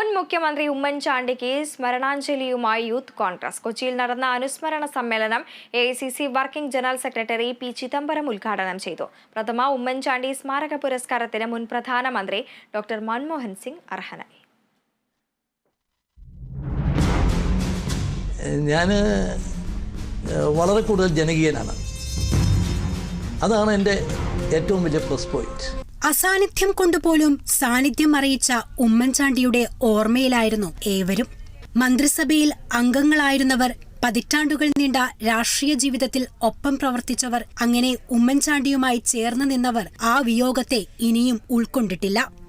മുൻ മുഖ്യമന്ത്രി ഉമ്മൻചാണ്ടിക്ക് സ്മരണാഞ്ജലിയുമായി യൂത്ത് കോൺഗ്രസ്. കൊച്ചിയിൽ നടന്ന അനുസ്മരണ സമ്മേളനം A working general secretary P Chidambaram ഉദ്ഘാടനം ചെയ്തു. പ്രഥമ ഉമ്മൻചാണ്ടി സ്മാരക പുരസ്കാരത്തിന് മുൻ പ്രധാനമന്ത്രി ഡോക്ടർ മൻമോഹൻ സിംഗ് അർഹനായി. ഞാൻ വളരെ കൂടുതൽ ജനകീയനാണ്. അതാണ് എന്റെ ഏറ്റവും വലിയ പ്ലസ് പോയിന്റ്. അസാന്നിധ്യം കൊണ്ടുപോലും സാന്നിധ്യം അറിയിച്ച ഉമ്മൻചാണ്ടിയുടെ ഓർമ്മയിലായിരുന്നു ഏവരും. മന്ത്രിസഭയിൽ അംഗങ്ങളായിരുന്നവർ പതിറ്റാണ്ടുകൾ നീണ്ട രാഷ്ട്രീയ ജീവിതത്തിൽ ഒപ്പം പ്രവർത്തിച്ചവർ അങ്ങനെ ഉമ്മൻചാണ്ടിയുമായി ചേർന്ന് നിന്നവർ ആ വിയോഗത്തെ ഇനിയും ഉൾക്കൊണ്ടിട്ടില്ല.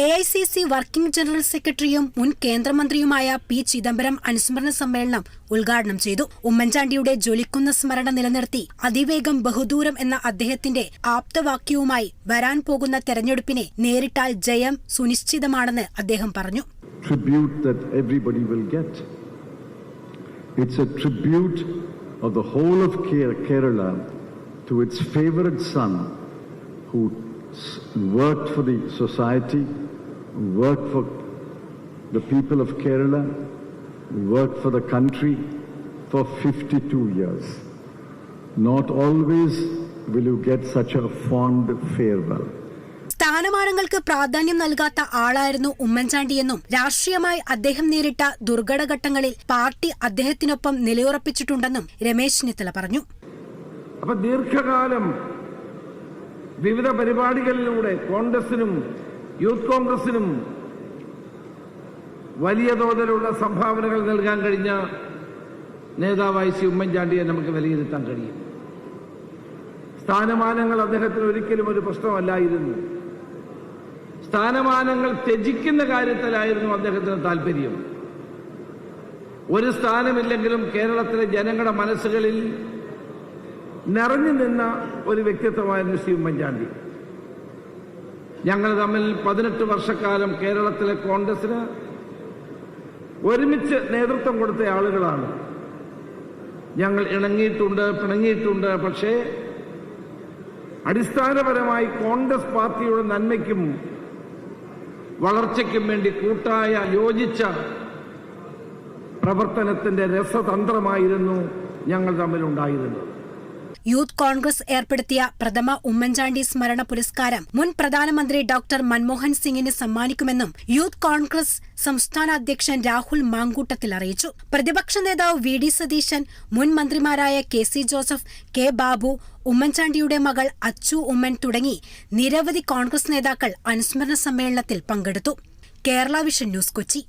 A I C C working general സെക്രട്ടറിയും മുൻ കേന്ദ്രമന്ത്രിയുമായ പി ചിദംബരം അനുസ്മരണ സമ്മേളനം ഉദ്ഘാടനം ചെയ്തു. ഉമ്മൻചാണ്ടിയുടെ ജ്വലിക്കുന്ന സ്മരണ നിലനിർത്തി. അതിവേഗം ബഹുദൂരം എന്ന അദ്ദേഹത്തിന്റെ ആപ്തവാക്യവുമായി വരാൻ പോകുന്ന തെരഞ്ഞെടുപ്പിനെ നേരിട്ടാൽ ജയം സുനിശ്ചിതമാണെന്ന് അദ്ദേഹം പറഞ്ഞു. Who worked for the society, worked for the people of Kerala, worked for the country for 52 years. Not always will you get such a fond farewell. സ്ഥാനമാനങ്ങൾക്ക് പ്രാധാന്യം നൽകാത്ത ആളായിരുന്നു ഉമ്മൻചാണ്ടിയെന്നും രാഷ്ട്രീയമായി അദ്ദേഹം നേരിട്ട ദുർഘടഘട്ടങ്ങളിൽ പാർട്ടി അദ്ദേഹത്തിനൊപ്പം നിലയുറപ്പിച്ചിട്ടുണ്ടെന്നും രമേശ് ചെന്നിത്തല പറഞ്ഞു അപ്പൊ ദീർഘകാലം വിവിധ പരിപാടികളിലൂടെ കോൺഗ്രസിനും യൂത്ത് കോൺഗ്രസിനും വലിയ തോതിലുള്ള സംഭാവനകൾ നൽകാൻ കഴിഞ്ഞ നേതാവായി ശ്രീ ഉമ്മൻചാണ്ടിയെ നമുക്ക് വിലയിരുത്താൻ കഴിയും. സ്ഥാനമാനങ്ങൾ അദ്ദേഹത്തിന് ഒരിക്കലും ഒരു പ്രശ്നമല്ലായിരുന്നു. സ്ഥാനമാനങ്ങൾ ത്യജിക്കുന്ന കാര്യത്തിലായിരുന്നു അദ്ദേഹത്തിന് താല്പര്യം. ഒരു സ്ഥാനമില്ലെങ്കിലും കേരളത്തിലെ ജനങ്ങളുടെ മനസ്സുകളിൽ നിറഞ്ഞു നിന്ന ഒരു വ്യക്തിത്വമായിരുന്നു ശ്രീ ഉമ്മൻചാണ്ടി. ഞങ്ങൾ തമ്മിൽ പതിനെട്ട് വർഷക്കാലം കേരളത്തിലെ കോൺഗ്രസിന് ഒരുമിച്ച് നേതൃത്വം കൊടുത്ത ആളുകളാണ്. ഞങ്ങൾ ഇണങ്ങിയിട്ടുണ്ട് പിണങ്ങിയിട്ടുണ്ട്. പക്ഷേ അടിസ്ഥാനപരമായി കോൺഗ്രസ് പാർട്ടിയുടെ നന്മയ്ക്കും വളർച്ചയ്ക്കും വേണ്ടി കൂട്ടായ യോജിച്ച പ്രവർത്തനത്തിന്റെ രസതന്ത്രമായിരുന്നു ഞങ്ങൾ തമ്മിലുണ്ടായിരുന്നത്. യൂത്ത് കോൺഗ്രസ് ഏർപ്പെടുത്തിയ പ്രഥമ ഉമ്മൻചാണ്ടി സ്മരണ പുരസ്കാരം മുൻ പ്രധാനമന്ത്രി ഡോക്ടർ മൻമോഹൻ സിംഗിന് സമ്മാനിക്കുമെന്നും യൂത്ത് കോൺഗ്രസ് സംസ്ഥാന അധ്യക്ഷൻ രാഹുൽ മാങ്കൂട്ടത്തിൽ അറിയിച്ചു. പ്രതിപക്ഷ നേതാവ് വി ഡി സതീശൻ മുൻ മന്ത്രിമാരായ K C Joseph K Babu ഉമ്മൻചാണ്ടിയുടെ മകൾ അച്ചു ഉമ്മൻ തുടങ്ങി നിരവധി കോൺഗ്രസ് നേതാക്കൾ അനുസ്മരണ സമ്മേളനത്തിൽ പങ്കെടുത്തു. Kerala vision news Kochi.